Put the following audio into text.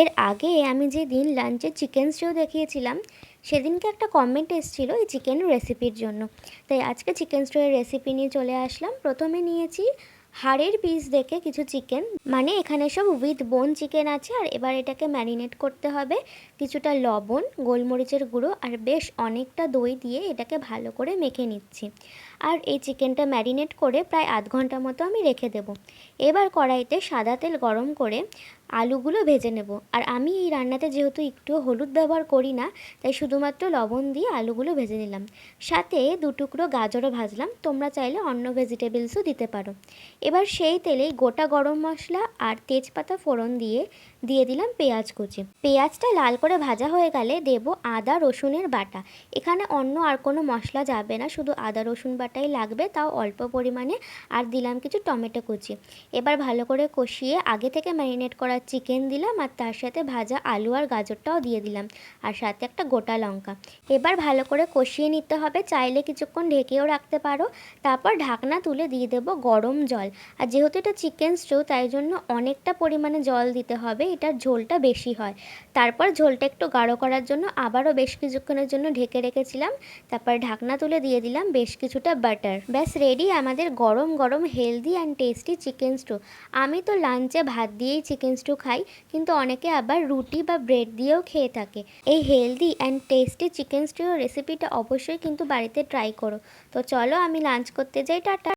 এর আগে আমি যে দিন লাঞ্চে চিকেন স্টিউ দেখিয়েছিলাম, সেদিনকে একটা কমেন্ট এসেছিল এই চিকেন রেসিপির জন্য। তাই আজকে চিকেন স্টিউয়ের রেসিপি নিয়ে চলে আসলাম। প্রথমে নিয়েছি হাড়ের পিস দেখে কিছু চিকেন মানে এখানে সব উইথ বোন চিকেন আছে, আর এবার এটাকে ম্যারিনেট করতে হবে কিছুটা লবণ, গোলমরিচের গুঁড়ো, আর বেশ অনেকটা দই দিয়ে এটাকে ভালো করে মেখে নিচ্ছি। আর এই চিকেনটা ম্যারিনেট করে প্রায় আধ ঘণ্টা মতো আমি রেখে দেব। এবার কড়াইতে সাদা তেল গরম করে আলুগুলো ভেজে নেব। আর আমি এই রান্নাতে যেহেতু একটু হলুদ ব্যবহার করি না, তাই শুধুমাত্র লবণ দিয়ে আলুগুলো ভেজে নিলাম। সাথে দু টুকরো গাজরও ভাজলাম, তোমরা চাইলে অন্য ভেজিটেবলসও দিতে পারো। এবার সেই তেলেই গোটা গরম মশলা আর তেজপাতা ফোড়ন দিয়ে দিয়ে দিলাম পেঁয়াজ কুচি। পেঁয়াজটা লাল করে ভাজা হয়ে গেলে দেব আদা রসুনের বাটা। এখানে অন্য আর কোনো মশলা যাবে না, শুধু আদা রসুন বাটাই লাগবে, তাও অল্প পরিমাণে। আর দিলাম কিছু টমেটো কুচি। এবার ভালো করে কষিয়ে আগে থেকে ম্যারিনেট করা চিকেন দিলাম আর তার সাথে ভাজা আলু আর গাজরটাও দিয়ে দিলাম। আর সাথে একটা গোটা লঙ্কা। এবার ভালো করে কষিয়ে নিতে হবে। চাইলে কিছুক্ষণ ঢেকেও রাখতে পারো। তারপর ঢাকনা তুলে দিয়ে দেবো গরম জল। আর যেহেতু এটা চিকেন স্টু তাই জন্য অনেকটা পরিমাণে জল দিতে হবে। এটার ঝোলটা বেশি হয়। তারপর ঝোলটা একটু গাঢ় করার জন্য আবারও বেশ কিছুক্ষণের জন্য ঢেকে রেখেছিলাম। তারপর ঢাকনা তুলে দিয়ে দিলাম বেশ কিছুটা বাটার ব্যাস রেডি আমাদের গরম গরম healthy and tasty chicken stew আমি তো লাঞ্চে ভাত দিয়েই চিকেন স্টু খাই, কিন্তু অনেকে আবার রুটি বা ব্রেড দিয়েও খেয়ে থাকে। এই হেলদি অ্যান্ড টেস্টি চিকেন স্টুর রেসিপিটা অবশ্যই কিন্তু বাড়িতে ট্রাই করো। তো চলো আমি লাঞ্চ করতে যাই, টাটা।